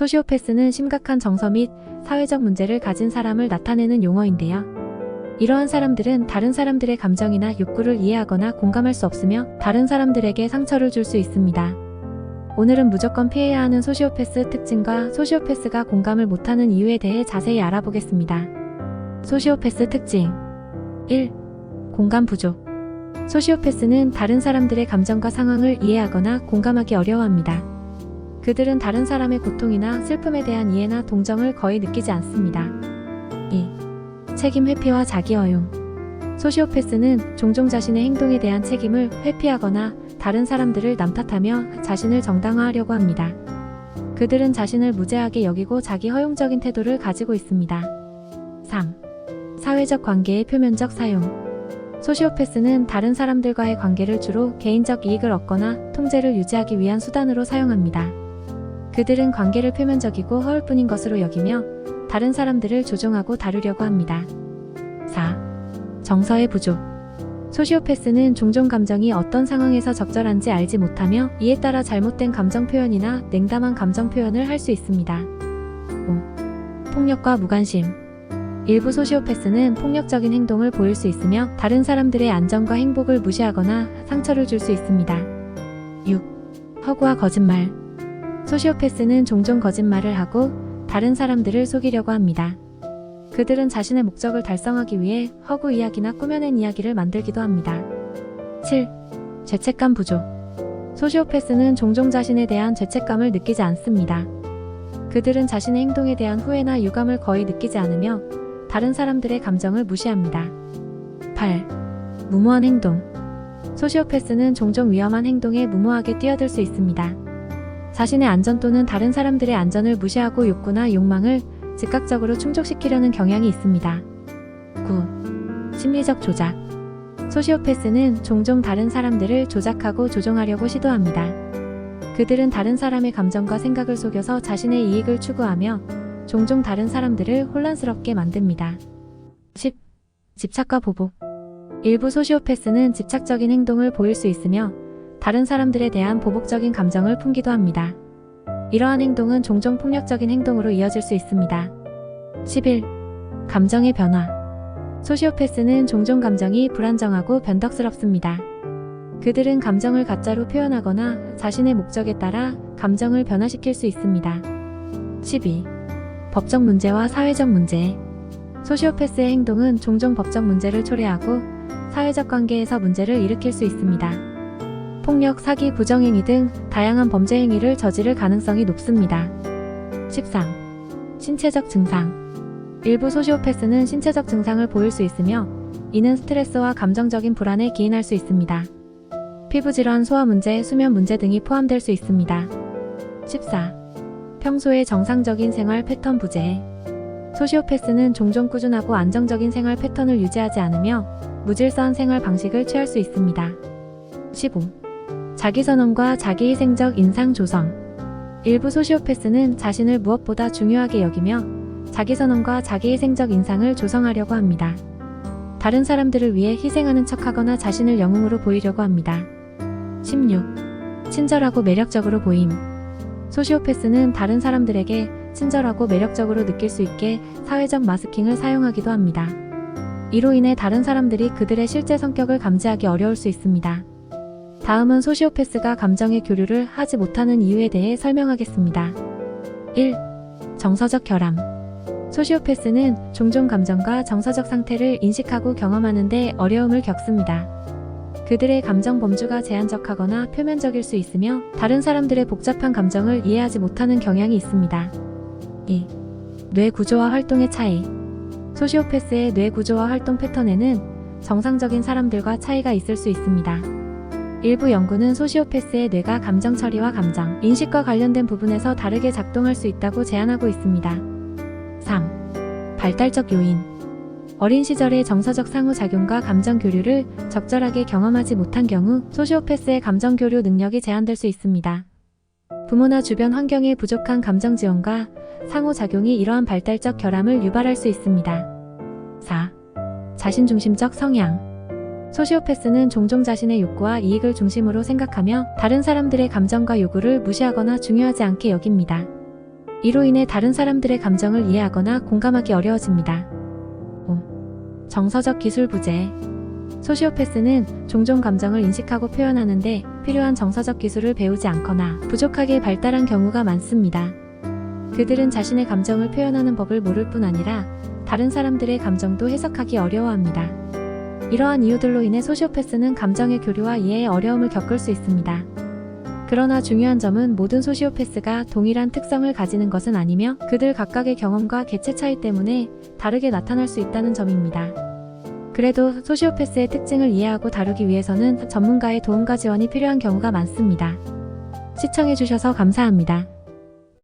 소시오패스는 심각한 정서 및 사회적 문제를 가진 사람을 나타내는 용어인데요. 이러한 사람들은 다른 사람들의 감정이나 욕구를 이해하거나 공감할 수 없으며 다른 사람들에게 상처를 줄 수 있습니다. 오늘은 무조건 피해야 하는 소시오패스 특징과 소시오패스가 공감을 못하는 이유에 대해 자세히 알아보겠습니다. 소시오패스 특징 1. 공감 부족 소시오패스는 다른 사람들의 감정과 상황을 이해하거나 공감하기 어려워합니다. 그들은 다른 사람의 고통이나 슬픔에 대한 이해나 동정을 거의 느끼지 않습니다. 2. 책임 회피와 자기 허용 소시오패스는 종종 자신의 행동에 대한 책임을 회피하거나 다른 사람들을 남탓하며 자신을 정당화하려고 합니다. 그들은 자신을 무죄하게 여기고 자기 허용적인 태도를 가지고 있습니다. 3. 사회적 관계의 표면적 사용 소시오패스는 다른 사람들과의 관계를 주로 개인적 이익을 얻거나 통제를 유지하기 위한 수단으로 사용합니다. 그들은 관계를 표면적이고 허울뿐인 것으로 여기며 다른 사람들을 조종하고 다루려고 합니다. 4. 정서의 부족. 소시오패스는 종종 감정이 어떤 상황에서 적절한지 알지 못하며 이에 따라 잘못된 감정 표현이나 냉담한 감정 표현을 할 수 있습니다. 5. 폭력과 무관심. 일부 소시오패스는 폭력적인 행동을 보일 수 있으며 다른 사람들의 안전과 행복을 무시하거나 상처를 줄 수 있습니다. 6. 허구와 거짓말. 소시오패스는 종종 거짓말을 하고 다른 사람들을 속이려고 합니다. 그들은 자신의 목적을 달성하기 위해 허구 이야기나 꾸며낸 이야기를 만들기도 합니다. 7. 죄책감 부족. 소시오패스는 종종 자신에 대한 죄책감을 느끼지 않습니다. 그들은 자신의 행동에 대한 후회나 유감을 거의 느끼지 않으며 다른 사람들의 감정을 무시합니다. 8. 무모한 행동. 소시오패스는 종종 위험한 행동에 무모하게 뛰어들 수 있습니다. 자신의 안전 또는 다른 사람들의 안전을 무시하고 욕구나 욕망을 즉각적으로 충족시키려는 경향이 있습니다. 9. 심리적 조작. 소시오패스는 종종 다른 사람들을 조작하고 조종하려고 시도합니다. 그들은 다른 사람의 감정과 생각을 속여서 자신의 이익을 추구하며 종종 다른 사람들을 혼란스럽게 만듭니다. 10. 집착과 보복. 일부 소시오패스는 집착적인 행동을 보일 수 있으며 다른 사람들에 대한 보복적인 감정을 품기도 합니다. 이러한 행동은 종종 폭력적인 행동으로 이어질 수 있습니다. 11. 감정의 변화. 소시오패스는 종종 감정이 불안정하고 변덕스럽습니다. 그들은 감정을 가짜로 표현하거나 자신의 목적에 따라 감정을 변화시킬 수 있습니다. 12. 법적 문제와 사회적 문제. 소시오패스의 행동은 종종 법적 문제를 초래하고 사회적 관계에서 문제를 일으킬 수 있습니다. 폭력, 사기, 부정행위 등 다양한 범죄 행위를 저지를 가능성이 높습니다. 13. 신체적 증상. 일부 소시오패스는 신체적 증상을 보일 수 있으며 이는 스트레스와 감정적인 불안에 기인할 수 있습니다. 피부 질환, 소화 문제, 수면 문제 등이 포함될 수 있습니다. 14. 평소의 정상적인 생활 패턴 부재. 소시오패스는 종종 꾸준하고 안정적인 생활 패턴을 유지하지 않으며 무질서한 생활 방식을 취할 수 있습니다. 15. 자기선언과 자기희생적 인상 조성. 일부 소시오패스는 자신을 무엇보다 중요하게 여기며 자기선언과 자기희생적 인상을 조성하려고 합니다. 다른 사람들을 위해 희생하는 척하거나 자신을 영웅으로 보이려고 합니다. 16. 친절하고 매력적으로 보임. 소시오패스는 다른 사람들에게 친절하고 매력적으로 느낄 수 있게 사회적 마스킹을 사용하기도 합니다. 이로 인해 다른 사람들이 그들의 실제 성격을 감지하기 어려울 수 있습니다. 다음은 소시오패스가 감정의 교류를 하지 못하는 이유에 대해 설명하겠습니다. 1. 정서적 결함. 소시오패스는 종종 감정과 정서적 상태를 인식하고 경험하는데 어려움을 겪습니다. 그들의 감정 범주가 제한적하거나 표면적일 수 있으며 다른 사람들의 복잡한 감정을 이해하지 못하는 경향이 있습니다. 2. 뇌 구조와 활동의 차이. 소시오패스의 뇌 구조와 활동 패턴에는 정상적인 사람들과 차이가 있을 수 있습니다. 일부 연구는 소시오패스의 뇌가 감정 처리와 감정, 인식과 관련된 부분에서 다르게 작동할 수 있다고 제안하고 있습니다. 3. 발달적 요인. 어린 시절의 정서적 상호작용과 감정 교류를 적절하게 경험하지 못한 경우 소시오패스의 감정 교류 능력이 제한될 수 있습니다. 부모나 주변 환경의 부족한 감정 지원과 상호작용이 이러한 발달적 결함을 유발할 수 있습니다. 4. 자신중심적 성향. 소시오패스는 종종 자신의 욕구와 이익을 중심으로 생각하며 다른 사람들의 감정과 요구를 무시하거나 중요하지 않게 여깁니다. 이로 인해 다른 사람들의 감정을 이해하거나 공감하기 어려워집니다. 5. 정서적 기술 부재. 소시오패스는 종종 감정을 인식하고 표현하는데 필요한 정서적 기술을 배우지 않거나 부족하게 발달한 경우가 많습니다. 그들은 자신의 감정을 표현하는 법을 모를 뿐 아니라 다른 사람들의 감정도 해석하기 어려워합니다. 이러한 이유들로 인해 소시오패스는 감정의 교류와 이해에 어려움을 겪을 수 있습니다. 그러나 중요한 점은 모든 소시오패스가 동일한 특성을 가지는 것은 아니며 그들 각각의 경험과 개체 차이 때문에 다르게 나타날 수 있다는 점입니다. 그래도 소시오패스의 특징을 이해하고 다루기 위해서는 전문가의 도움과 지원이 필요한 경우가 많습니다. 시청해주셔서 감사합니다.